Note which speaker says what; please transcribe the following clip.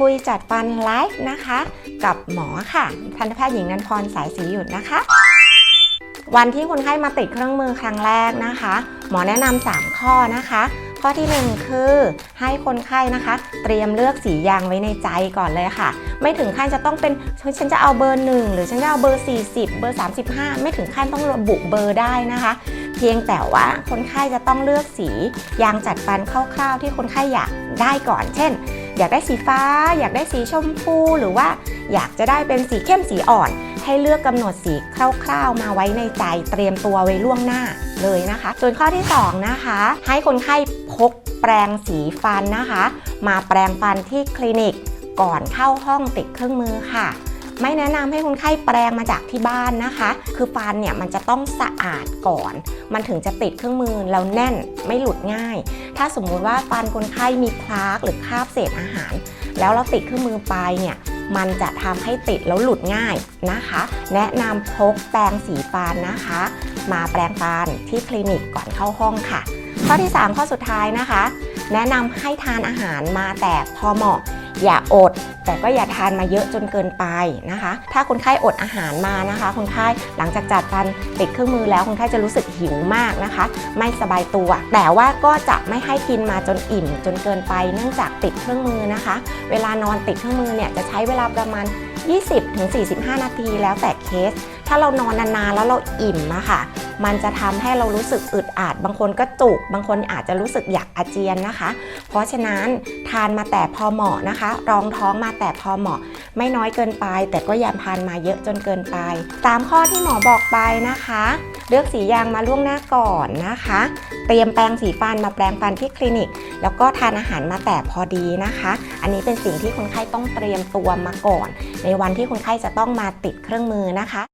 Speaker 1: คุยจัดฟันไลฟ์นะคะ กับหมอค่ะ ทันตแพทย์หญิงนันพรสายศรีหยุดนะคะ วันที่คนไข้มาติดเครื่องมือครั้งแรกนะคะ หมอแนะนำ3ข้อนะคะ ข้อที่ 1 คือให้คนไข้นะคะ เตรียมเลือกสียางไว้ในใจก่อนเลยค่ะ ไม่ถึงขั้นจะต้องเป็นฉันจะเอาเบอร์1หรือฉันจะเอาเบอร์ 40 เบอร์ 35 ไม่ถึงขั้นต้องระบุเบอร์ได้นะคะเพียงแต่ว่าคนไข้จะต้องเลือกสียางจัดฟันคร่าวๆที่คนไข้อยากได้ก่อน เช่น อยากได้สีฟ้า อยากได้สีชมพูหรือว่าอยากจะได้เป็นสีเข้มสีอ่อน ให้เลือกกำหนดสีคร่าวๆ มาไว้ในใจเตรียมตัวไว้ล่วงหน้าเลยนะคะ ส่วนข้อที่ 2 นะคะ ให้คนไข้พกแปรงสีฟันนะคะ มาแปรงฟันที่คลินิกก่อนเข้าห้องติดเครื่องมือค่ะ ไม่แนะนำให้คนไข้แปรงมาจากที่บ้านนะคะ คือฟันเนี่ยมันจะต้องสะอาดก่อน มันถึงจะติดเครื่องมือแล้วแน่นไม่หลุดง่าย ถ้าสมมุติว่าฟันคนไข้มีพลากหรือคราบเศษอาหาร แล้วเราติดเครื่องมือไปเนี่ยมันจะทำให้ติดแล้วหลุดง่ายนะคะ แนะนำพกแปรงสีฟันนะคะ มาแปรงฟันที่คลินิกก่อนเข้าห้องค่ะ ข้อที่ 3 ข้อสุดท้ายนะคะ แนะนำให้ทานอาหารมาแต่พอเหมาะ อย่าอด แต่ก็อย่าทานมาเยอะจนเกินไปนะคะ ถ้าคนไข้อดอาหารมานะคะ คนไข้หลังจากจัดฟันติดเครื่องมือแล้วคนไข้จะรู้สึกหิวมากนะคะ ไม่สบายตัว แต่ว่าก็จะไม่ให้กินมาจนอิ่ม จนเกินไป เนื่องจากติดเครื่องมือนะคะ เวลานอนติดเครื่องมือเนี่ยจะใช้เวลาประมาณ 20-45 นาทีแล้วแต่เคส ถ้าเรานอนนานๆแล้วเราอิ่มอะค่ะ มันจะทำให้เรารู้สึกอึดอัด บางคนก็จุก บางคนอาจจะรู้สึกอยากอาเจียนนะคะ เพราะฉะนั้นทานมาแต่พอเหมาะนะคะ รองท้องมาแต่พอเหมาะ ไม่น้อยเกินไป แต่ก็อย่าทานมาเยอะจนเกินไป ตามข้อที่หมอบอกไปนะคะ เลือกสียางมาล่วงหน้าก่อนนะคะ เตรียมแปรงสีฟันมาแปรงฟันที่คลินิก แล้วก็ทานอาหารมาแต่พอดีนะคะ อันนี้เป็นสิ่งที่คนไข้ต้องเตรียมตัวมาก่อน ในวันที่คนไข้จะต้องมาติดเครื่องมือนะคะ